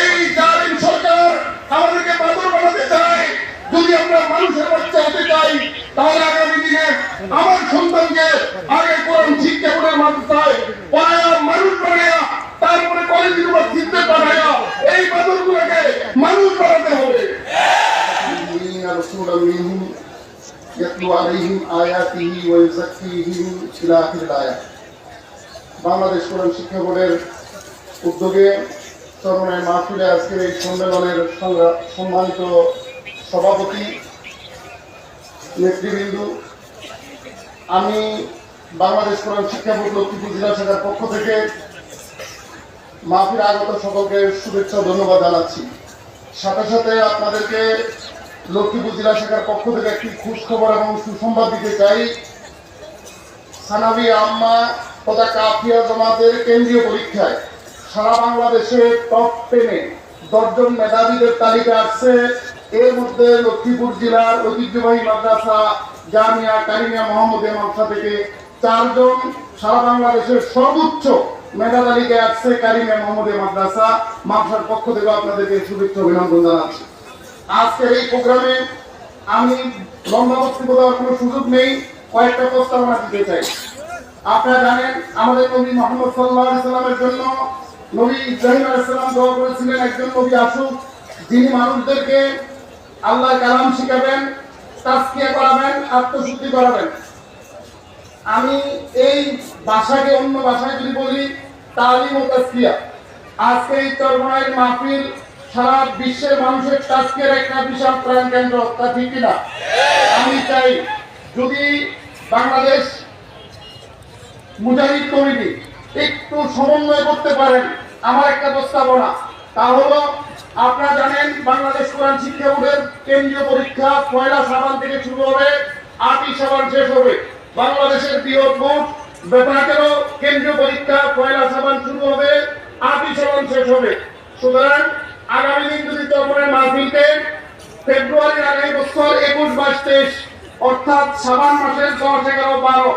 এই জালিম সরকার আমাদেরকে বাদর বানাতে চায়। যদি আমরা মানুষের বাচ্চা হতে চাই, তাহলে আগামী দিনে আমার সন্তানকে আগে কোরআন শিক্ষা করে মাদ্রাসায় পড়ায়া মানুষ বানায়া, তারপরে কলেজ ইউনিভার্সিটিতে পাঠায়া এই বাদর মানুষ বানাতে হবে। বাংলাদেশ শিক্ষা বোর্ডের উদ্যোগে চরমের মাহফিলে আজকের এই সম্মেলনের সম্মানিত সভাপতি, নেতৃবৃন্দ, আমি বাংলাদেশ কোরআন শিক্ষা বোর্ড লক্ষ্মীপুর জেলা শাখার পক্ষ থেকে মাহফিলে আগত সকলকে শুভেচ্ছা ধন্যবাদ জানাচ্ছি। সাথে সাথে আপনাদেরকে লক্ষ্মীপুর জেলা শাখার পক্ষ থেকে একটি খোঁজ খবর এবং সুসংবাদ দিতে চাই। সানাবি আম্মা তথা কাফিয়া জমাতের কেন্দ্রীয় পরীক্ষায় সারা বাংলাদেশে টপ টেনে দশজন মেধাবীদের তালিকা আসছে। এর মধ্যে লক্ষ্মীপুর জেলার ঐতিহ্যবাহী মাদ্রাসা জামিয়া কারিমিয়া মোহাম্মদ মাদ্রাসা থেকে চারজন সারা বাংলাদেশের সর্বোচ্চ মেধা তালিকায় আসছে কারিমিয়া মোহাম্মদ মাদ্রাসা। মাদ্রাসার পক্ষ থেকে আপনাদেরকে শুভেচ্ছা অভিনন্দন জানাচ্ছি। আজকের এই প্রোগ্রামে আমি লম্বা বক্তব্য দেওয়ার কোনো সুযোগ নেই, কয়েকটা প্রস্তাবনা দিতে চাই। আপনারা জানেন, আমাদের নবী মোহাম্মদ সাল্লাহ সাল্লামের জন্য নবী ইব্রাহিম আলাইসাল্লাম দোয়া করেছিলেন, একজন নবী আসুক, যিনি মানুষদেরকে আল্লাহর কালাম শিখাবেন তাস্কিয়া করাবেন, আত্মশুদ্ধি করাবেন। আমি এই ভাষাকে অন্য ভাষায় যদি বলি, তালিম ও তাস্কিয়া আজকে এই চরমায়ের মাহফিল সারা বিশ্বের মানুষের তাস্কিয়ার একটা বিশাল প্রাণ কেন্দ্র, তা ঠিক কিনা? আমি চাই যদি বাংলাদেশ মুজাহিদ কমিটি একটু সমন্বয় করতে পারেন আমার একটা প্রস্তাবনা। তা হলো, আপনারা জানেন, বাংলাদেশ কোরআন শিক্ষা বোর্ডের কেন্দ্রীয় পরীক্ষা পয়লা সাবান থেকে শুরু হবে, আটই সাবান শেষ হবে। বাংলাদেশের বৃহৎ বোর্ড বেতাকেরও কেন্দ্রীয় পরীক্ষা পয়লা সাবান শুরু হবে, আটই সাবান শেষ হবে। সুতরাং, আগামী দিন যদি চরমনের মাহফিলকে ফেব্রুয়ারির আগামী বছর একুশ বাইশ তেইশ, অর্থাৎ সাবান মাসের দশ, এগারো, বারো,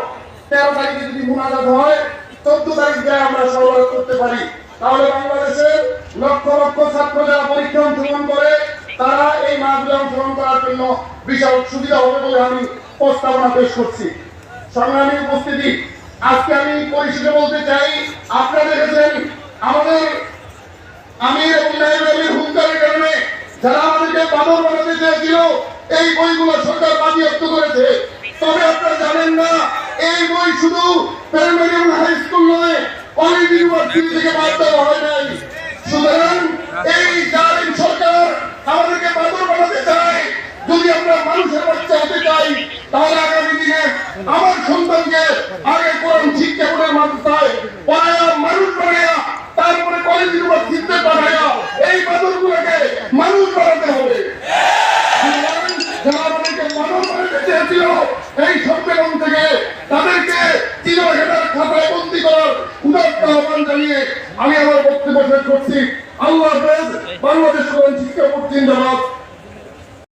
তেরো তারিখে যদি মুনাজাত হয়, চোদ্দ তারিখ আমরা সরবরাহ করতে পারি। তাহলে বাংলাদেশের লক্ষ লক্ষ ছাত্র যারা পরীক্ষা অংশগ্রহণ করে, তারা এই মাহফিলে অংশগ্রহণ করার জন্য বিশাল সুবিধা হবে বলে আমি প্রস্তাবনা পেশ করছি। সংগ্রামী উপস্থিতি, আজকে আমি পরিশেষে বলতে চাই, আপনারা দেখেছেন আমাদের আমির এবং হুঙ্কারের কারণে যারা আমাদেরকে বাদর বানাতে চেয়েছিল, এই বইগুলো সরকার বাজেয়াপ্ত করেছে। তবে আপনারা জানেন না, এই বই শুধু প্রাইমারি এবং হাই স্কুল নয় কলেজ ইউনিভার্সিটি থেকে বাদ হয় নাই। সুতরাং এই জালিম সরকার আমাদেরকে বাদর আমরা মানুষের হতে চাই, তাহলে আগামী আমার সন্তানকে আগে কোরআন শিক্ষা বোর্ডের মাদ্রাসায় পড়ায়া মানুষ বানায়া, তারপরে কলেজ ইউনিভার্সিটিতে এই বাদরগুলোকে মানুষ বানাতে হবে। যারা আমাদেরকে মানব এই সম্মেলন থেকে তাদেরকে চিরহেদার খাতায় আমি আমার বক্তব্য শেষ করছি। আল্লাহ হাফেজ বাংলাদেশ শিক্ষা বোর্ড জিন্দাবাদ